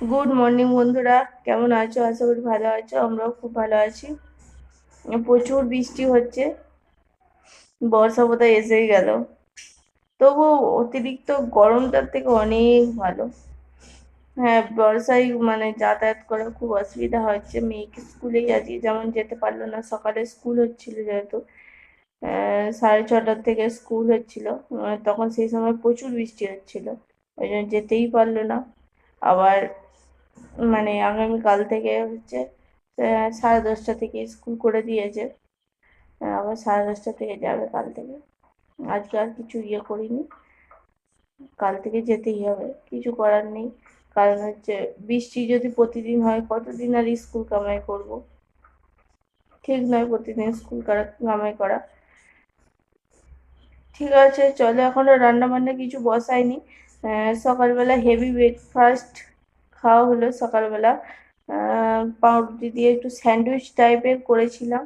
Good morning বন্ধুরা। কেমন আছো? আশা করি ভালো আছো। আমরাও খুব ভালো আছি। প্রচুর বৃষ্টি হচ্ছে। বর্ষা বোধহয় এসেই গেল। তবু অতিরিক্ত গরমটার থেকে অনেক ভালো। হ্যাঁ বর্ষায় মানে যাতায়াত করা খুব অসুবিধা হচ্ছে। মেয়েকে স্কুলেই আজকে যেমন যেতে পারল না, সকালে স্কুল হচ্ছিল যেহেতু। সাড়ে ছটার থেকে স্কুল হচ্ছিল। তখন সেই সময় প্রচুর বৃষ্টি হচ্ছিল। ওই জন্য যেতেই পারল না। আবার মানে আগামীকাল থেকে হচ্ছে সাড়ে দশটা থেকে স্কুল করে দিয়েছে। আবার সাড়ে দশটা থেকে যাবে কাল থেকে। আজকে আর কিছু ইয়ে করিনি। কাল থেকে যেতেই হবে। কিছু করার নেই। কারণ হচ্ছে বৃষ্টি যদি প্রতিদিন হয় কতদিন আর স্কুল কামাই করব? ঠিক নয় প্রতিদিন স্কুল করা কামাই করা। ঠিক আছে চলো এখনও রান্না বান্না কিছু বসাইনি। আহ, সকালবেলা হেভি ব্রেকফাস্ট খাওয়া হলো সকালবেলা। পাউরুটি দিয়ে একটু স্যান্ডউইচ টাইপের করেছিলাম।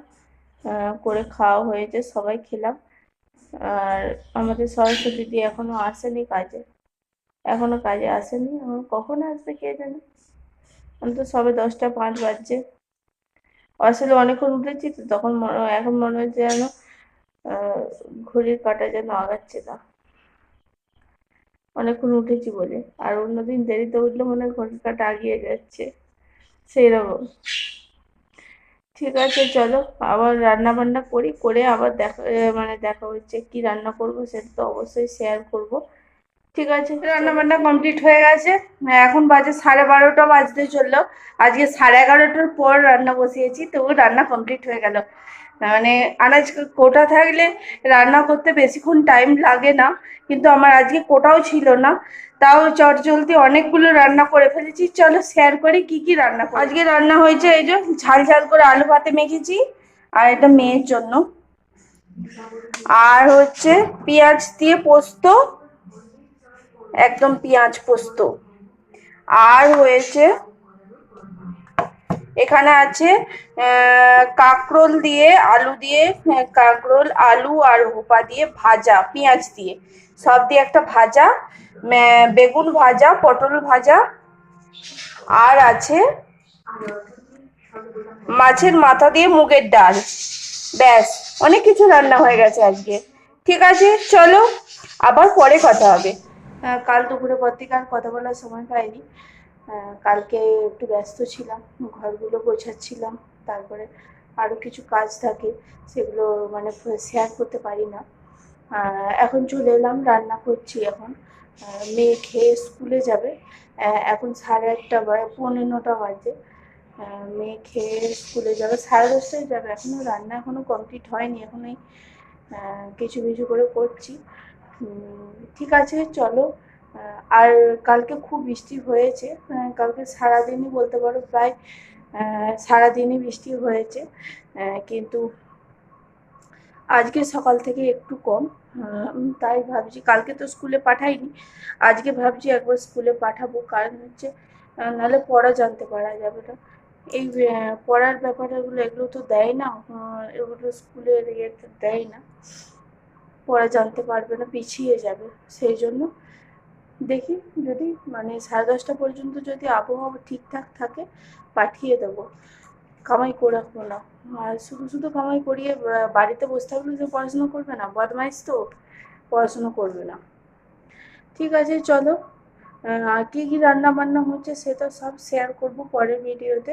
করে খাওয়া হয়েছে, সবাই খেলাম। আর আমাদের সরস্বতী দিয়ে এখনও আসেনি কাজে। এখনও কাজে আসেনি। এখন কখন আসবে কে জানে? এখন তো সবে দশটা পাঁচ বাজছে। আসলে অনেকক্ষণ উঠেছি তো, তখন এখন মনে হচ্ছে যেন ঘড়ির কাঁটা যেন আগাচ্ছে না। অনেকক্ষণ উঠেছি বলে। আর অন্যদিন দেরিতে উঠলে মনে হয় ঘড়ির কাঁটা আগিয়ে যাচ্ছে। সেই রকম ঠিক আছে, চলো। আবার রান্না বান্না করি, করে আবার দেখা মানে দেখা হচ্ছে কি রান্না করব সেটা তো অবশ্যই শেয়ার করব। ঠিক আছে রান্না বান্না কমপ্লিট হয়ে গেছে। এখন বাজে সাড়ে বারোটা বাজতে চলল। আজকে সাড়ে এগারোটার পর রান্না বসিয়েছি, তবু রান্না কমপ্লিট হয়ে গেল। মানে আনাজ কোটা থাকলে রান্না করতে বেশিক্ষণ টাইম লাগে না, কিন্তু আমার আজকে কোটাও ছিল না। তাও চট জলদি অনেকগুলো রান্না করে ফেলেছি। চলো শেয়ার করি কি কি রান্না। আজকে রান্না হয়েছে এই যে ঝাল ঝাল করে আলু ভাতে মেখেছি আর এটা মেয়ের জন্য। আর হচ্ছে পেঁয়াজ দিয়ে পোস্ত, একদম পেঁয়াজ পোস্ত। আর হয়েছে এখানে আছে কাঁকরোল দিয়ে আলু দিয়ে হ্যাঁ, কাঁকরোল আলু আর হোপা দিয়ে ভাজা পেঁয়াজ দিয়ে। সব দিয়ে একটা ভাজা বেগুন ভাজা পটল ভাজা। আর আছে মাছের মাথা দিয়ে মুগের ডাল। ব্যাস অনেক কিছু রান্না হয়ে গেছে আজকে। ঠিক আছে চলো আবার পরে কথা হবে। কাল দুপুরে পর থেকে আর কথা বলার সময় পাইনি। কালকে একটু ব্যস্ত ছিলাম, ঘরগুলো গোছাচ্ছিলাম, তারপরে আরও কিছু কাজ থাকে, সেগুলো মানে শেয়ার করতে পারি না। এখন চলে এলাম, রান্না করছি এখন। মেয়ে খেয়ে স্কুলে যাবে। এখন সাড়ে আটটা বা, পৌনে নটা বাজে। মেয়ে খেয়ে স্কুলে যাবে। সাড়ে দশটায় যাবে। এখনও রান্না এখনও কমপ্লিট হয়নি এখন এই কিছু কিছু করে করছি। ঠিক আছে, চলো। আর কালকে খুব বৃষ্টি হয়েছে। কালকে সারাদিনই বলতে পারো প্রায় সারাদিনই বৃষ্টি হয়েছে। কিন্তু আজকে সকাল থেকে একটু কম। তাই ভাবছি কালকে তো স্কুলে পাঠাইনি। আজকে ভাবছি একবার স্কুলে পাঠাবো। কারণ হচ্ছে নাহলে পড়া জানতে পারা যাবে না। এই পড়ার ব্যাপারগুলো এগুলো তো দেয় না। এগুলো স্কুলের ইয়েতে দেয় না। পড়া জানতে পারবে না, পিছিয়ে যাবে। সেই জন্য দেখি, যদি মানে সাড়ে দশটা পর্যন্ত যদি আবহাওয়া ঠিকঠাক থাকে, পাঠিয়ে দেবো। কামাই করে রাখব না। আর শুধু শুধু কামাই করিয়ে বাড়িতে বসে থাকলে যে পড়াশোনা করবে না, বদমাইশ তো, পড়াশোনা করবে না। ঠিক আছে, চলো। আর কী কী রান্না বান্না হচ্ছে সে তো সব শেয়ার করব পরের ভিডিওতে।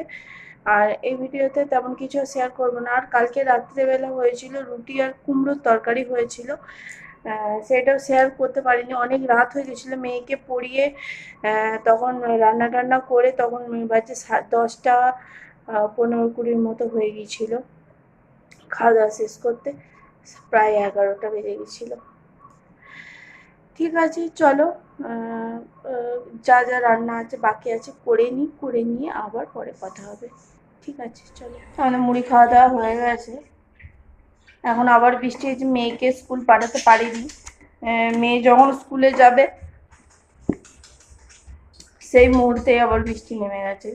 আর এই ভিডিওতে তেমন কিছু শেয়ার করব না। আর কালকে রাত্রেবেলা হয়েছিল রুটি আর কুমড়োর তরকারি হয়েছিল। সেটাও শেয়ার করতে পারিনি। অনেক রাত হয়ে গেছিল মেয়েকে পড়িয়ে। তখন রান্না টান্না করে তখন বাজে সাত, দশটা পনেরো কুড়ির মতো হয়ে গিয়েছিল খাওয়া দাওয়া শেষ করতে প্রায় এগারোটা বেজে গেছিল। ঠিক আছে, চলো। যা যা রান্না আছে, বাকি আছে, করে নিই করে নিয়ে আবার পরে কথা হবে। ঠিক আছে, চলো। আমাদের মুড়ি খাওয়া দাওয়া হয়ে গেছে। এখন আবার বৃষ্টি হয়েছে, মেয়েকে স্কুল পাঠাতে পারিনি। মেয়ে যখন স্কুলে যাবে, সেই মুহূর্তে আবার বৃষ্টি নেমে গেছে।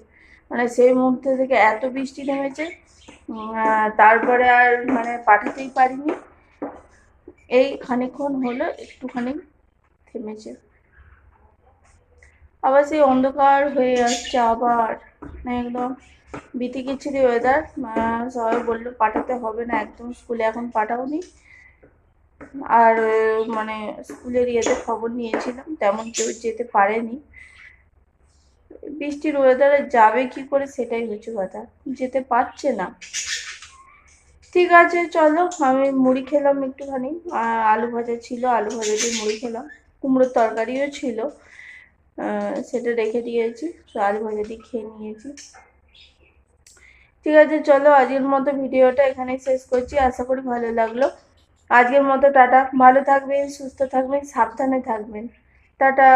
মানে সেই মুহূর্তে থেকে এত বৃষ্টি নেমেছে তারপরে আর মানে পাঠাতেই পারিনি। এই খানিকক্ষণ হলো, একটুখানি থেমেছে। আবার সেই অন্ধকার হয়ে আসছে আবার। মানে একদম বিতিকিচ্ছিরি ওয়েদার সবাই বলল পাঠাতে হবে না, একদম স্কুলে এখন পাঠাওনি। আর মানে স্কুলের ইয়েতে খবর নিয়েছিলাম, তেমন কেউ যেতে পারেনি। বৃষ্টির ওয়েদারে যাবে কি করে সেটাই হচ্ছে কথা, যেতে পারছে না। ঠিক আছে, চলো, আমি মুড়ি খেলাম একটুখানি আলু ভাজা ছিল, আলু ভাজা দিয়ে মুড়ি খেলাম, কুমড়োর তরকারিও ছিল। সেটা রেখে দিয়েছি। তো আলু ভাজা খেয়ে নিয়েছি। ঠিক আছে, চলো আজকের মতো ভিডিওটা এখানে শেষ করছি। আশা করি ভালো লাগল। আজকের মতো টাটা। ভালো থাকবেন, সুস্থ থাকবেন, সাবধানে থাকবেন। টাটা।